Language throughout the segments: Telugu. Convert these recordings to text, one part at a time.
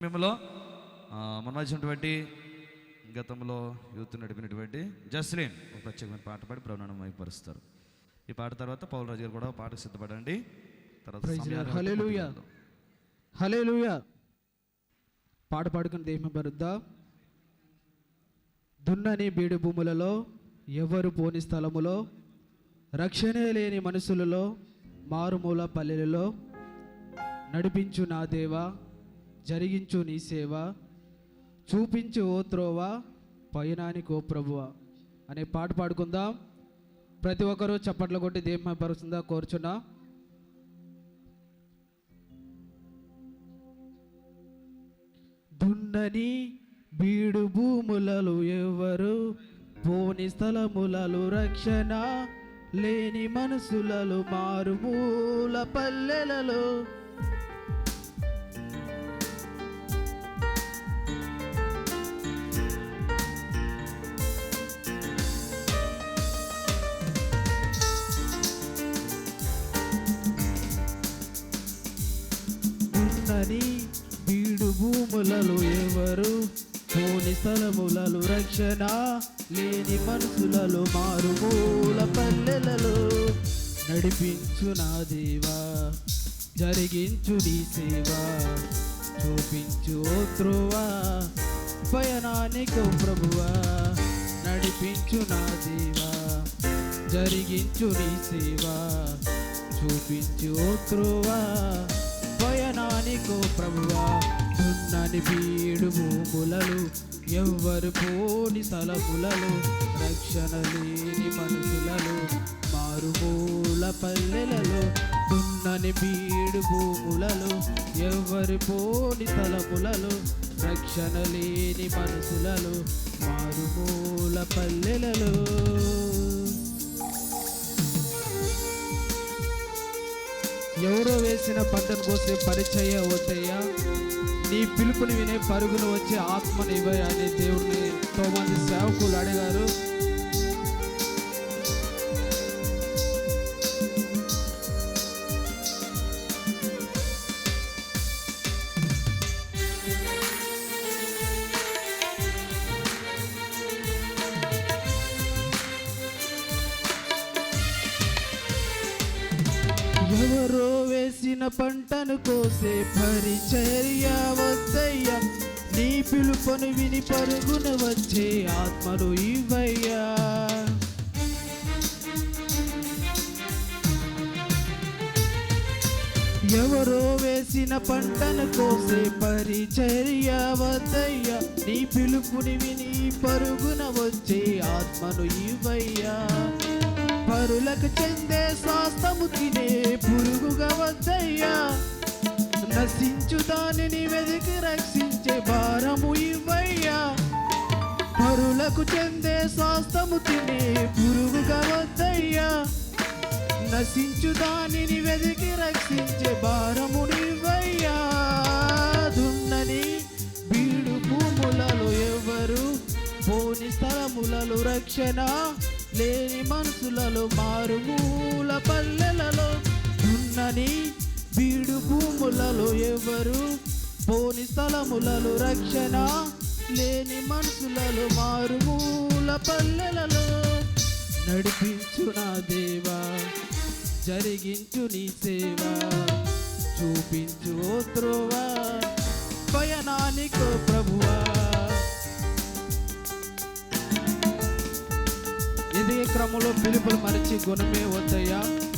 సమయంలో ఆ, మన మధ్య ఉన్నటువంటి గతంలో యూత్ నడిపినటువంటి జస్లీన్ ఒక ప్రత్యేకమైన పాట పాడి ప్రవణం వైపరుస్తారు ఈ పాట తర్వాత పౌల్ రాజు గారు కూడా పాటకు సిద్ధపడండి. తర్వాత. హలేలుయ పాట పాడుకుని దేహం పరుద్దా. దున్నని బీడు భూములలో ఎవరు పోని స్థలములో రక్షణే లేని మనుషులలో మారుమూల పల్లెలలో నడిపించు నా దేవా. జరిగించు నీ సేవ చూపించు ఓ త్రోవా పయనానికి ఓ ప్రభువ అనే పాట పాడుకుందాం. ప్రతి ఒక్కరూ చప్పట్లు కొట్టి దేహం పరుస్తుందా కోరుచున్నా. దున్నని బీడు భూములలు ఎవరు పోని స్థలములలు రక్షణ లేని మనసులలో మారుమూల పల్లెలలో భూములలో ఎవరు? పోని స్థలములలో రక్షణ లేని మనసులలో మారుమూల పల్లెలలో నడిపించు నా దేవా? జరిగించు నీ సేవ. చూపించు త్రువా. త్రోవా ప్రభువా. నడిపించు నా దేవా? జరిగించు నీ సేవ. చూపించు త్రువా. పయనానికి ప్రభువా. దున్నని బీడు భూములలో ఎవ్వరు పోని స్థలములలో రక్షణ లేని మనుషులలో మారుమూల పల్లెలలో దున్నని బీడు భూములలో ఎవ్వరు పోని స్థలములలో రక్షణ లేని మనుషులలో మారుమూల పల్లెలలో. ఎవరో వేసిన పంటను కోసే పరిచయ అవుతాయా నీ పిలుపుని వినే పరుగులు వచ్చే ఆత్మని ఇవ్వయ్యా అని దేవుడిని ఎంతో మంది సేవకులు అడిగారు. ఎవరో వేసిన పంటను కోసే పరిచర్య పిలుపును విని పరుగున వచ్చే ఆత్మను ఇవ్వయ్యా. ఎవరో వేసిన పంటను కోసే పరిచర్య వద్దయ్యా. నీ పిలుపుని విని పరుగున వచ్చే ఆత్మను ఇవ్వయ్యా. పరులకు చెందే స్వాస్థము తినే పురుగుగా వద్దయ్యా. నశించు దానిని వెతికి రక్షించే భారము ఇవ్వయ్యా. పరులకు చెందే శాస్త్రము తినే పురుగుగా వద్దయ్యా. నశించు దానిని వెతికి రక్షించే భారము ఇవ్వయ్యా. దున్నని బీడు భూములలో ఎవరు? పోని స్థలములలో రక్షణ లేని మనసులలో మారుమూల పల్లెలలో. ఉన్నని బీడు భూములలో ఎవరు? పోని స్థలములలో రక్షణ లేని మనసులలో మారుమూల పల్లెలలో నడిపించు నా దేవా జరిగించు నీ సేవ చూపించు ఓ త్రోవా పయనానికో ప్రభువా. ఇదే క్రమంలో పిలుపులు మరిచి గుణమే వద్దయ్యా.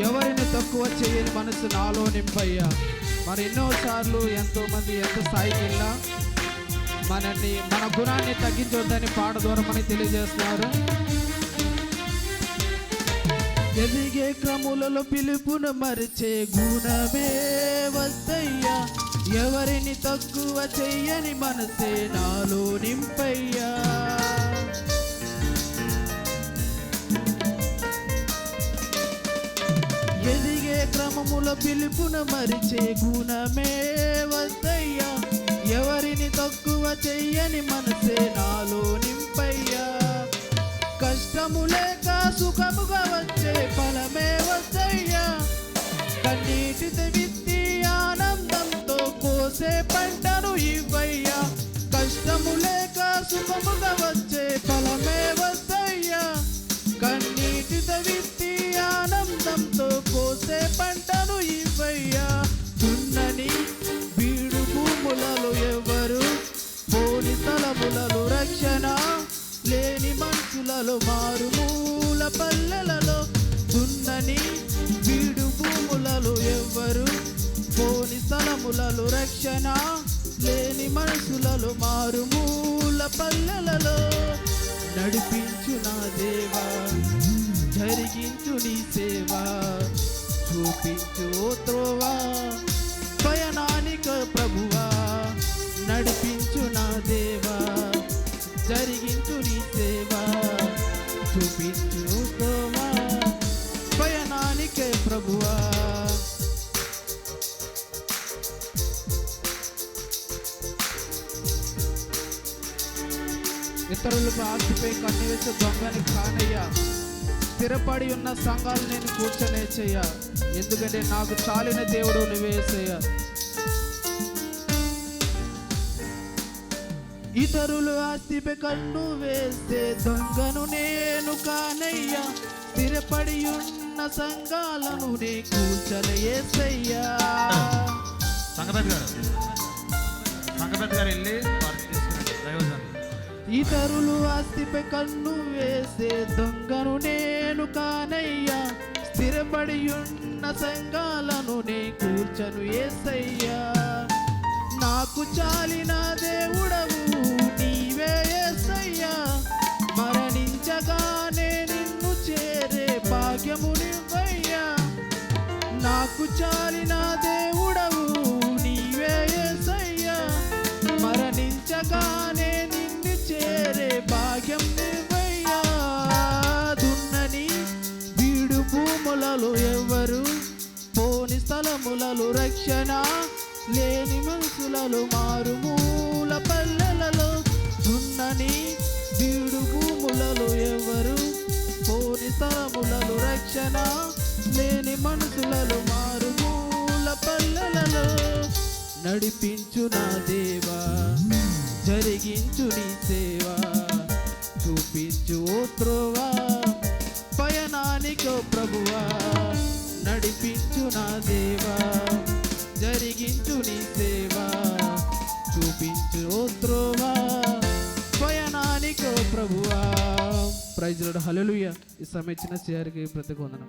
ఎవరిని తక్కువ చేయని మనసు నాలో నింపయ్యా. మరి ఎన్నోసార్లు ఎంతో మంది ఎంత స్థాయికి వెళ్ళినా మనల్ని మన గుణాన్ని తగ్గించొద్దని పాట ద్వారా మనకి తెలియజేస్తున్నారు. ఎదిగే క్రములలో పిలుపును మరిచే గుణమే వద్దయ్యా. ఎవరిని తక్కువ చెయ్యని మనసే నాలో నింపయ్యా. నామముల పిలుపున మరిచే గుణమే వద్దయ్యా. ఎవరిని తక్కువ చెయ్యని మనసే నాలో నింపయ్యా. కష్టము లేక సుఖముగా వచ్చే ఫలమే వద్దయ్యా. కన్నీటితో విత్తి ఆనందంతో కోసే పంటను ఇవ్వయ్యా. కష్టము లేక సుఖముగా వచ్చే ఫలమే వద్దయ్యా కన్నీటి విత్తి ఆనందంతో కోసే పంటను ఇవ్వయ్యా. దున్నని బీడు భూములలో ఎవరు? పోని స్థలములలో రక్షణ లేని మనుషులలో మారుమూల పల్లెలలో దున్నని బీడు భూములలో ఎవ్వరు పోని స్థలములలో రక్షణ లేని మనుషులలో మారుమూల పల్లెలలో నడిపించు నా దేవా జరిగించు నీ సేవ చూపించు త్రోవా. ఇతరులకు ఆస్తిపై కన్నువేసే దొంగని కానయ్యా. స్థిరపడి ఉన్న సంఘాలు నేను కూర్చొనేసయ్యా ఎందుకంటే నాకు చాలిన దేవుడు నువ్వేసయ్యా ఇతరులు ఆస్తిపై కన్ను వేస్తే దొంగను నేను కానయ్యా. స్థిరపడి ఉన్న సంఘాలను నే కూర్చొనేసయ్యా సంగపతి గారు. సంగపతి గారు వెళ్ళి ఇతరులు ఆస్తిపై కన్ను వేసే దొంగను నేను కానయ్యా. స్థిరపడి ఉన్న సంఘాలను నే కూర్చను ఏసయ్యా. నాకు చాలిన దేవుడవు నీవే ఏసయ్యా. మరణించగానే నిన్ను చేరే భాగ్యము నివ్వయ్యా నాకు చాలిన దేవుడు పోని రక్షణ లేని మనసులలో మారుమూల పల్లెలలో దున్నని వీడు భూములలో ఎవరు? పోని స్థలములలో రక్షణ లేని మనసులలో మారుమూల పల్లెలలో నడిపించు నా దేవా జరిగించు నీ సేవ చూపించు ఓ త్రోవా పయనానికో ప్రభువా. నడిపించు నా దేవా జరిగించు నీ సేవా చూపించు ఓ త్రోవా పయనానికో ప్రభువా. ప్రైజ్ హలలుయ ఈ సమయం ఇచ్చిన చేరికి ప్రతికొందనం